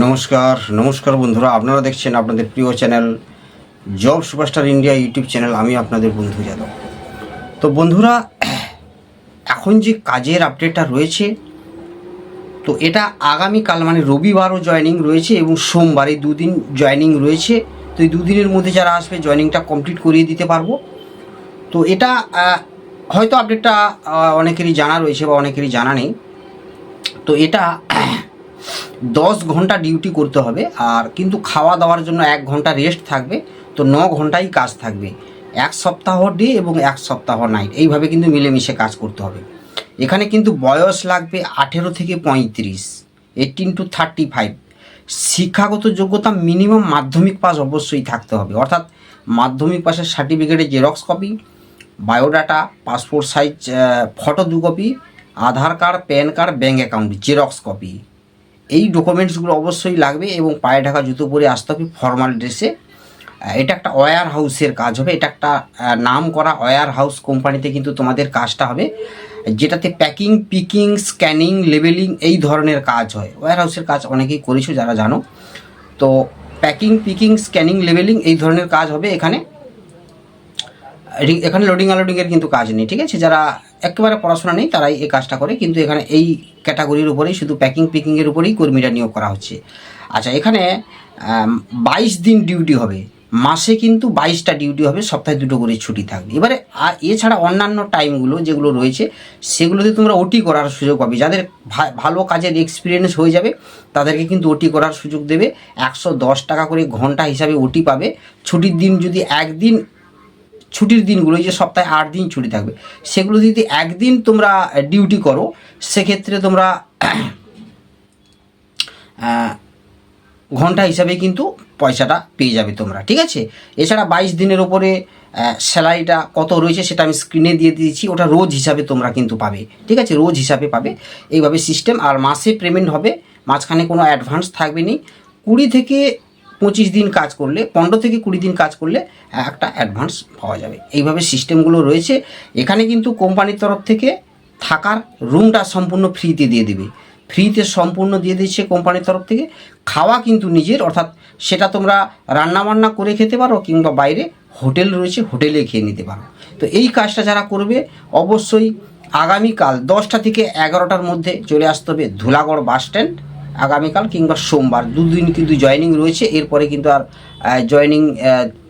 নমস্কার নমস্কার বন্ধুরা, আপনারা দেখছেন আপনাদের প্রিয় channel job superstar India YouTube channel, আমি আপনাদের বন্ধু যাদব। তো বন্ধুরা, এখন যে কাজের আপডেটটা রয়েছে, তো এটা আগামীকাল মানে রবিবারও জয়েনিং রয়েছে এবং সোমবার এই দুদিন জয়েনিং রয়েছে। তো এই দুদিনের মধ্যে যারা আসবে জয়েনিংটা কমপ্লিট করিয়ে দিতে পারব। তো এটা হয়তো আপডেটটা অনেকেরই জানা রয়েছে বা অনেকেরই জানা নেই। তো এটা দশ ঘণ্টা ডিউটি করতে হবে আর কিন্তু খাওয়া দাওয়ার জন্য এক ঘণ্টা রেস্ট থাকবে, তো ন ঘন্টাই কাজ থাকবে। এক সপ্তাহ ডে এবং এক সপ্তাহ নাইট এইভাবে কিন্তু মিলেমিশে কাজ করতে হবে। এখানে কিন্তু বয়স লাগবে আঠেরো থেকে পঁয়ত্রিশ এইটিন টু থার্টি ফাইভ শিক্ষাগত যোগ্যতা মিনিমাম মাধ্যমিক পাস অবশ্যই থাকতে হবে। অর্থাৎ মাধ্যমিক পাসের সার্টিফিকেটের xerox copy biodata passport size photo দু copy Aadhaar card pan card bank account xerox copy এই ডকুমেন্টসগুলো অবশ্যই লাগবে এবং পায়ে ঢাকা জুতো পরে আসতে হবে ফর্মাল ড্রেসে এটা একটা ওয়্যার হাউসের কাজ হবে, এটা একটা নাম করা ওয়্যার হাউস কোম্পানিতে কিন্তু তোমাদের কাজটা হবে। যেটাতে প্যাকিং পিকিং স্ক্যানিং লেবেলিং এই ধরনের কাজ হয়। ওয়্যার হাউসের কাজ অনেকেই করেছ যারা জানো। তো প্যাকিং পিকিং স্ক্যানিং লেবেলিং এই ধরনের কাজ হবে এখানে। এখানে লোডিং আনলোডিংয়ের কিন্তু কাজ নেই, ঠিক আছে? যারা একেবারে পড়াশোনা নেই তারাই এই কাজটা করে, কিন্তু এখানে এই ক্যাটাগরির উপরেই শুধু প্যাকিং পিকিংয়ের উপরেই কর্মীরা নিয়োগ করা হচ্ছে। আচ্ছা এখানে বাইশ দিন ডিউটি হবে। মাসে কিন্তু বাইশটা ডিউটি হবে, সপ্তাহে দুটো করে ছুটি থাকবে। এবারে আর এছাড়া অন্যান্য টাইমগুলো যেগুলো রয়েছে, সেগুলোতে তোমরা ওটি করার সুযোগ পাবে। যাদের ভালো কাজের এক্সপিরিয়েন্স হয়ে যাবে, তাদেরকে কিন্তু ওটি করার সুযোগ দেবে। একশো দশ টাকা করে ঘণ্টা হিসাবে ওটি পাবে। ছুটির দিন যদি একদিন ছুটির দিনগুলো যে সপ্তাহে আট দিন ছুটি থাকবে, সেগুলো যদি একদিন তোমরা ডিউটি করো, সেক্ষেত্রে তোমরা ঘণ্টা হিসাবে কিন্তু পয়সাটা পেয়ে যাবে তোমরা, ঠিক আছে? এছাড়া বাইশ দিনের ওপরে স্যালারিটা কত রয়েছে সেটা আমি স্ক্রিনে দিয়ে দিয়েছি, ওটা রোজ হিসাবে তোমরা কিন্তু পাবে, ঠিক আছে? রোজ হিসাবে পাবে, এইভাবে সিস্টেম আর মাসে পেমেন্ট হবে, মাঝখানে কোনো অ্যাডভান্স থাকবে নি। কুড়ি থেকে পঁচিশ দিন কাজ করলে, পনেরো থেকে কুড়ি দিন কাজ করলে একটা অ্যাডভান্স পাওয়া যাবে। এইভাবে সিস্টেমগুলো রয়েছে। এখানে কিন্তু কোম্পানির তরফ থেকে থাকার রুমটা সম্পূর্ণ ফ্রিতে দিয়ে দেবে। ফ্রিতে সম্পূর্ণ দিয়ে দিচ্ছে কোম্পানির তরফ থেকে। খাওয়া কিন্তু নিজের, অর্থাৎ সেটা তোমরা রান্না বান্না করে খেতে পারো কিংবা বাইরে হোটেল রয়েছে, হোটেলে খেয়ে নিতে পারো। তো এই কাজটা যারা করবে, অবশ্যই আগামীকাল দশটা থেকে এগারোটার মধ্যে চলে আসতে হবে ধুলাগড় বাস স্ট্যান্ড। আগামীকাল কিংবা সোমবার। দুদিন কিন্তু জয়নিং রয়েছে, এরপরে কিন্তু আর জয়নিং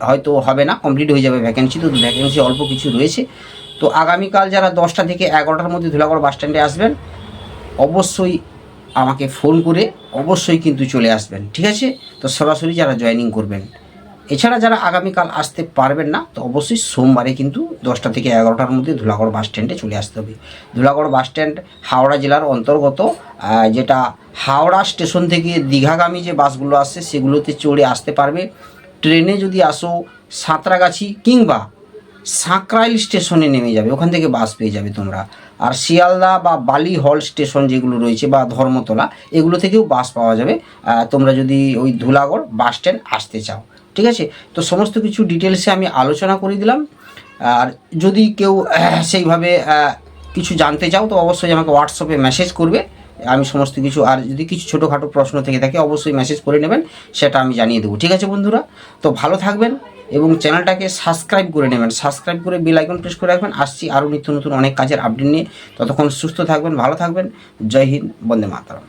হয়তো হবে না কমপ্লিট হয়ে যাবে ভ্যাকেন্সি তো ভ্যাকেন্সি অল্প কিছু রয়েছে। তো আগামীকাল যারা দশটা থেকে এগারোটার মধ্যে ধুলাগড় বাস স্ট্যান্ডে আসবেন, অবশ্যই আমাকে ফোন করে অবশ্যই কিন্তু চলে আসবেন, ঠিক আছে? তো সরাসরি যারা জয়নিং করবেন এছাড়া যারা আগামীকাল আসতে পারবেন না, তো অবশ্যই সোমবারে কিন্তু দশটা থেকে এগারোটার মধ্যে ধুলাগড় বাস স্ট্যান্ডে চলে আসতে হবে। ধুলাগড় বাস স্ট্যান্ড হাওড়া জেলার অন্তর্গত যেটা হাওড়া স্টেশন থেকে দীঘাগামী যে বাসগুলো আসছে সেগুলোতে চড়ে আসতে পারবে। ট্রেনে যদি আসো সাঁতরাগাছি কিংবা সাঁকরাইল স্টেশনে নেমে যাবে, ওখান থেকে বাস পেয়ে যাবে তোমরা। আর শিয়ালদা বা বালি হল স্টেশন যেগুলো রয়েছে বা ধর্মতলা, এগুলো থেকেও বাস পাওয়া যাবে। তোমরা যদি ওই ধুলাগড় বাস স্ট্যান্ড আসতে চাও। ঠিক আছে? তো সমস্ত কিছু ডিটেলসে আমি আলোচনা করে দিলাম। আর যদি কেউ সেইভাবে কিছু জানতে চাও, তো অবশ্যই আমাকে হোয়াটসঅ্যাপে মেসেজ করবে। আমি সমস্ত কিছু, আর যদি কিছু ছোটোখাটো প্রশ্ন থেকে থাকে, অবশ্যই মেসেজ করে নেবেন। সেটা আমি জানিয়ে দেবো। ঠিক আছে বন্ধুরা? তো ভালো থাকবেন এবং চ্যানেলটাকে সাবস্ক্রাইব করে নেবেন। সাবস্ক্রাইব করে বেল আইকন প্রেস করে রাখবেন। আসছি আরও নিত্য নতুন অনেক কাজের আপডেট নিয়ে। ততক্ষণ সুস্থ থাকবেন, ভালো থাকবেন। জয় হিন্দ, বন্দে মাতারাম।